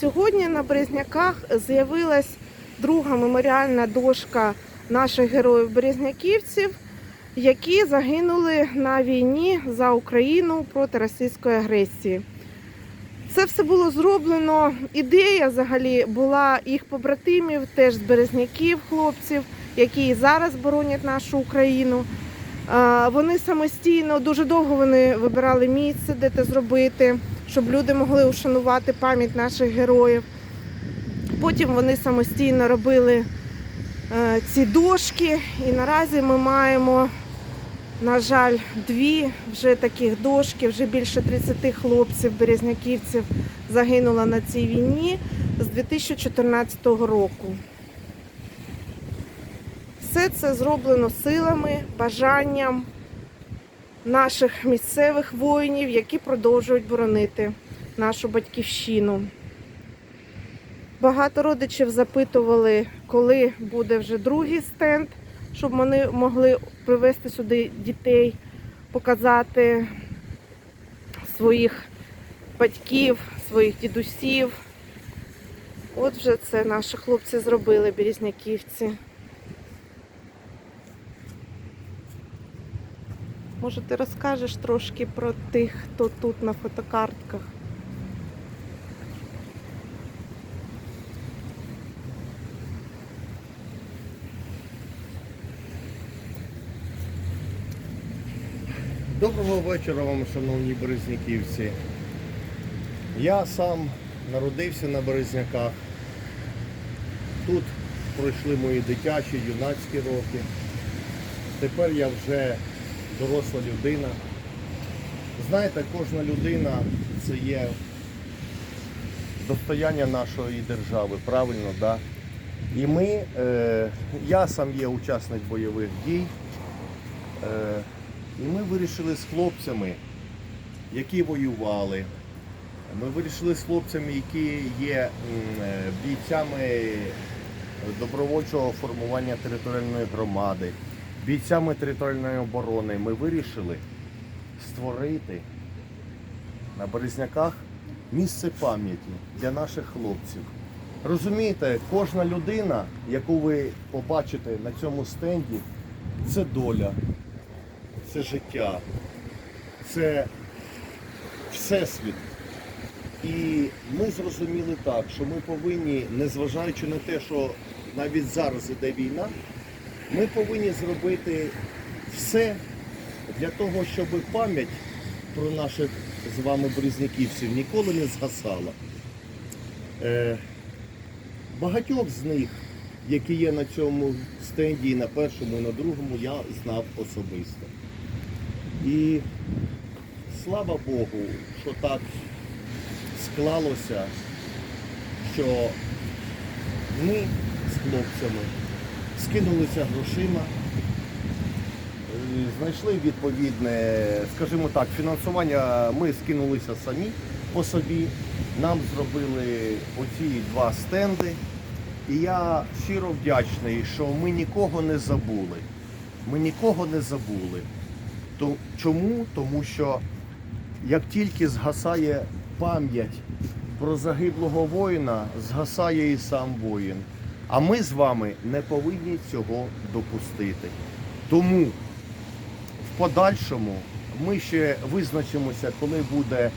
Сьогодні на Березняках з'явилась друга меморіальна дошка наших героїв-березняківців, які загинули на війні за Україну проти російської агресії. Це все було зроблено. Ідея взагалі була їх побратимів, теж з березняків, хлопців, які і зараз боронять нашу Україну. Вони самостійно дуже довго вони вибирали місце, де це зробити, щоб люди могли ушанувати пам'ять наших героїв. Потім вони самостійно робили е, ці дошки, і наразі ми маємо, на жаль, дві вже таких дошки, вже більше 30 хлопців, березняківців загинуло на цій війні з 2014 року. Все це зроблено силами, бажанням наших місцевих воїнів, які продовжують боронити нашу батьківщину. Багато родичів запитували, коли буде вже другий стенд, щоб вони могли привезти сюди дітей, показати своїх батьків, своїх дідусів. От вже це наші хлопці зробили, березняківці. Може, ти розкажеш трошки про тих, хто тут на фотокартках? Доброго вечора вам, шановні березняківці. Я сам народився на Березняках. Тут пройшли мої дитячі, юнацькі роки. Тепер я вже доросла людина. Знаєте, кожна людина це є достояння нашої держави, правильно, да? І ми, е, я сам є учасник бойових дій. Е, і ми вирішили з хлопцями, які воювали. Ми вирішили з хлопцями, які є е, бійцями добровольчого формування територіальної громади, бійцями територіальної оборони. Ми вирішили створити на Березняках місце пам'яті для наших хлопців. Розумієте, кожна людина, яку ви побачите на цьому стенді, це доля, це життя, це всесвіт. І ми зрозуміли так, що ми повинні, незважаючи на те, що навіть зараз іде війна, ми повинні зробити все для того, щоб пам'ять про наших з вами близняківців ніколи не згасала. Е, багатьох з них, які є на цьому стенді, на першому, і на другому, я знав особисто. І слава Богу, що так склалося, що ми з хлопцями скинулися грошима, е, знайшли відповідне, скажімо так, фінансування, ми скинулися самі по собі. Нам зробили оці два стенди. І я щиро вдячний, що ми нікого не забули. Ми нікого не забули. То, чому? Тому що як тільки згасає пам'ять про загиблого воїна, згасає і сам воїн. А ми з вами не повинні цього допустити. Тому в подальшому ми ще визначимося, коли буде,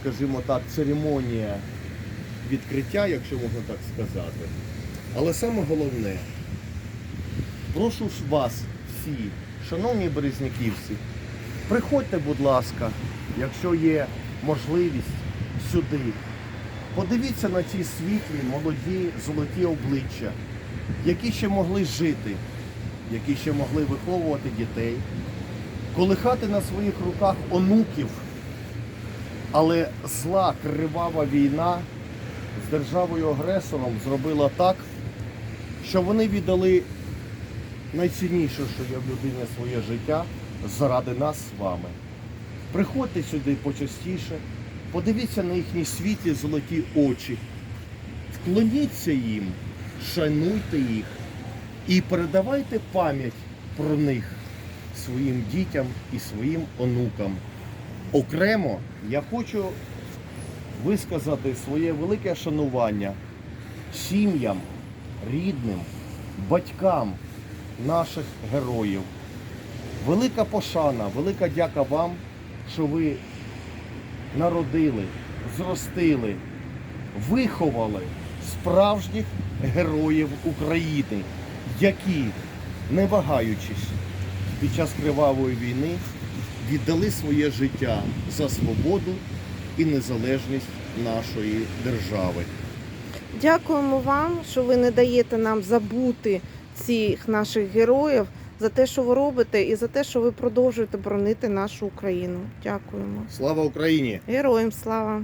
скажімо так, церемонія відкриття, якщо можна так сказати. Але саме головне, прошу вас всі, шановні березняківці, приходьте, будь ласка, якщо є можливість сюди. Подивіться на ці світлі, молоді, золоті обличчя, які ще могли жити, які ще могли виховувати дітей, колихати на своїх руках онуків, але зла, кривава війна з державою-агресором зробила так, що вони віддали найцінніше, що є в людині своє життя заради нас з вами. Приходьте сюди почастіше, подивіться на їхні світлі золоті очі, вклоніться їм, шануйте їх і передавайте пам'ять про них своїм дітям і своїм онукам. Окремо я хочу висказати своє велике шанування сім'ям, рідним, батькам наших героїв. Велика пошана, велика дяка вам, що ви народили, зростили, виховали справжніх героїв України, які, не вагаючись під час кривавої війни, віддали своє життя за свободу і незалежність нашої держави. Дякуємо вам, що ви не даєте нам забути цих наших героїв за те, що ви робите, і за те, що ви продовжуєте боронити нашу Україну. Дякуємо. Слава Україні! Героям слава!